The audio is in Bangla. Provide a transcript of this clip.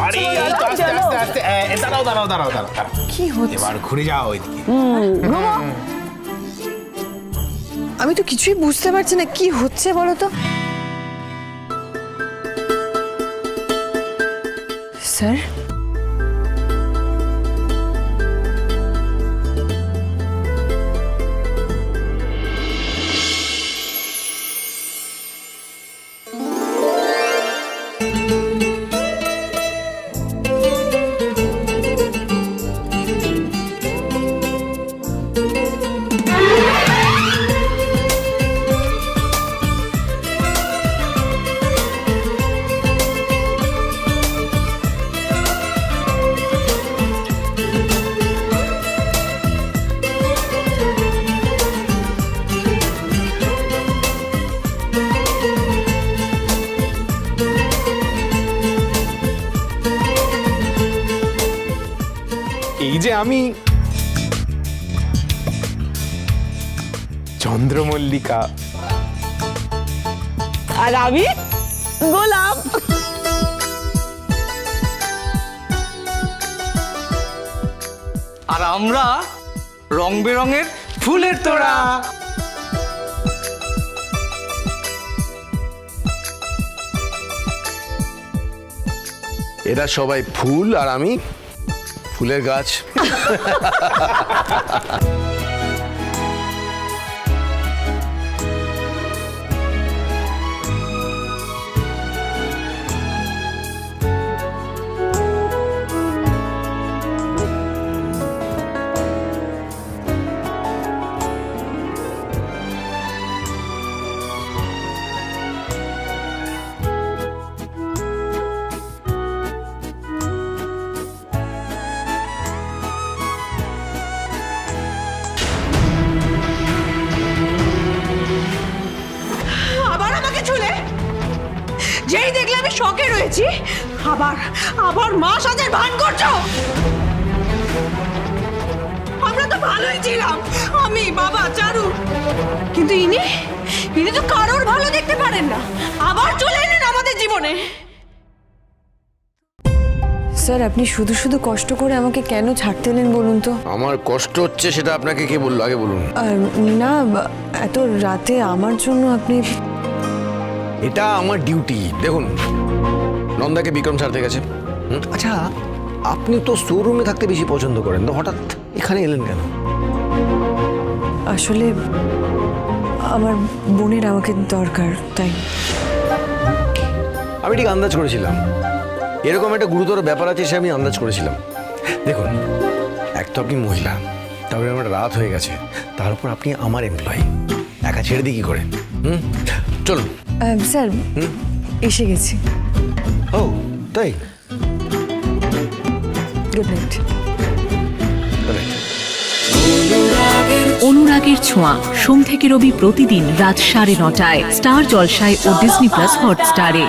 আরে আস্তে আস্তে আস্তে এ, এ, দাঁড়াও দাঁড়াও দাঁড়াও দাঁড়াও দাঁড়াও। কি হচ্ছে? এবার ঘুরে যাও ওইদিকে। আমি তো কিছুই বুঝতে পারছি না কি হচ্ছে বলো তো? স্যার? এই যে আমি চন্দ্রমল্লিকা। আর আমি গোলাপ। আর আমরা রং বেরঙের ফুলের তোড়া। এরা সবাই ফুল আর আমি ফুলের গাছ। যেই দেখলে আমি শখে রয়েছি আবার আবার মা সাজের ভান করছ? আমরা তো ভালোই ছিলাম আমি বাবা চারু। কিন্তু ইনি ইনি তো কারোর ভালো দেখতে পারেন না। আবার চলে এলেন আমাদের জীবনে। স্যার আপনি শুধু শুধু কষ্ট করে আমাকে কেন ছাড়তে এলেন বলুন তো? আমার কষ্ট হচ্ছে সেটা আপনাকে কে বলল? আগে বলুন। আর না বা- এত রাতে আমার জন্য আপনি এটা আমার ডিউটি দেখুন নন্দাকে বিক্রম ছাড়তে গেছে। আচ্ছা আপনি তো শোরুমে থাকতে বেশি পছন্দ করেন তো হঠাৎ এখানে এলেন কেন? আসলে আমার বোনের আমাকে দরকার তাই। আমি ঠিক আন্দাজ করেছিলাম। এরকম একটা গুরুতর ব্যাপার আছে সে আমি আন্দাজ করেছিলাম। দেখুন এক তো আপনি মহিলা তারপরে আমার রাত হয়ে গেছে তার উপর আপনি আমার এমপ্লয়ি একা ছেড়ে দিই কী করে হুম? চলুন। স্যার এসে গেছি। ও তাই? গুড নাইট অনুরাগের ছোঁয়া সোম থেকে রবি প্রতিদিন রাত সাড়ে নটায় স্টার জলসায় ও ডিসনি প্লাস হটস্টারে।